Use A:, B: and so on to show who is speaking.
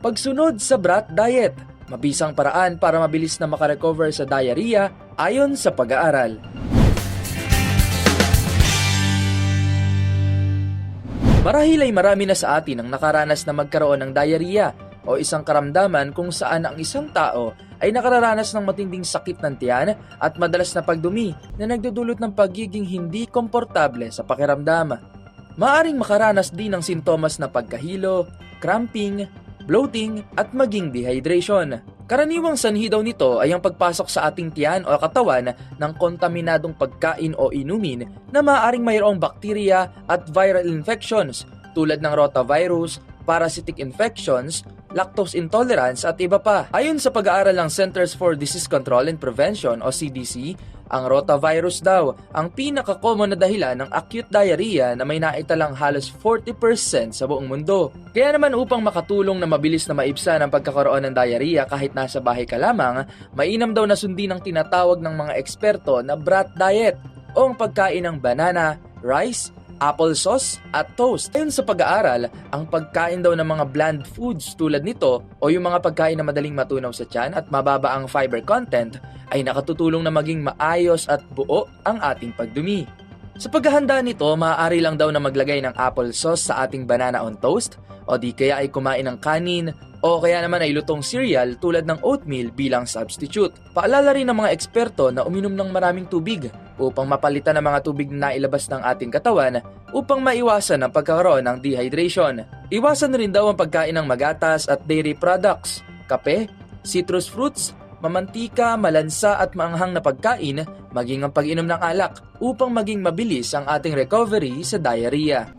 A: Pagsunod sa brat diet, mabisang paraan para mabilis na makarecover sa diarrhea ayon sa pag-aaral. Marahil ay marami na sa atin ang nakaranas na magkaroon ng diarrhea o isang karamdaman kung saan ang isang tao ay nakararanas ng matinding sakit ng tiyan at madalas na pagdumi na nagdudulot ng pagiging hindi komportable sa pakiramdam. Maaring makaranas din ng sintomas na pagkahilo, cramping, bloating at maging dehydration. Karaniwang sanhi daw nito ay ang pagpasok sa ating tiyan o katawan ng kontaminadong pagkain o inumin na maaaring mayroong bakterya at viral infections tulad ng rotavirus, parasitic infections, lactose intolerance at iba pa. Ayon sa pag-aaral ng Centers for Disease Control and Prevention o CDC, ang rotavirus daw ang pinaka-common na dahilan ng acute diarrhea na may naitalang halos 40% sa buong mundo. Kaya naman upang makatulong na mabilis na maibsan ang pagkakaroon ng diarrhea kahit nasa bahay ka lamang, mainam daw na sundin ang tinatawag ng mga eksperto na brat diet o ang pagkain ng banana, rice, applesauce at toast. Ayon sa pag-aaral, ang pagkain daw ng mga bland foods tulad nito o yung mga pagkain na madaling matunaw sa tiyan at mababa ang fiber content ay nakatutulong na maging maayos at buo ang ating pagdumi. Sa paghahanda nito, maaari lang daw na maglagay ng applesauce sa ating banana on toast o di kaya ay kumain ng kanin o kaya naman ay lutong cereal tulad ng oatmeal bilang substitute. Paalala rin ng mga eksperto na uminom ng maraming tubig upang mapalitan ang mga tubig na nailabas ng ating katawan upang maiwasan ang pagkakaroon ng dehydration. Iwasan rin daw ang pagkain ng magatas at dairy products, kape, citrus fruits, mamantika, malansa at maanghang na pagkain, maging ang pag-inom ng alak upang maging mabilis ang ating recovery sa diarrhea.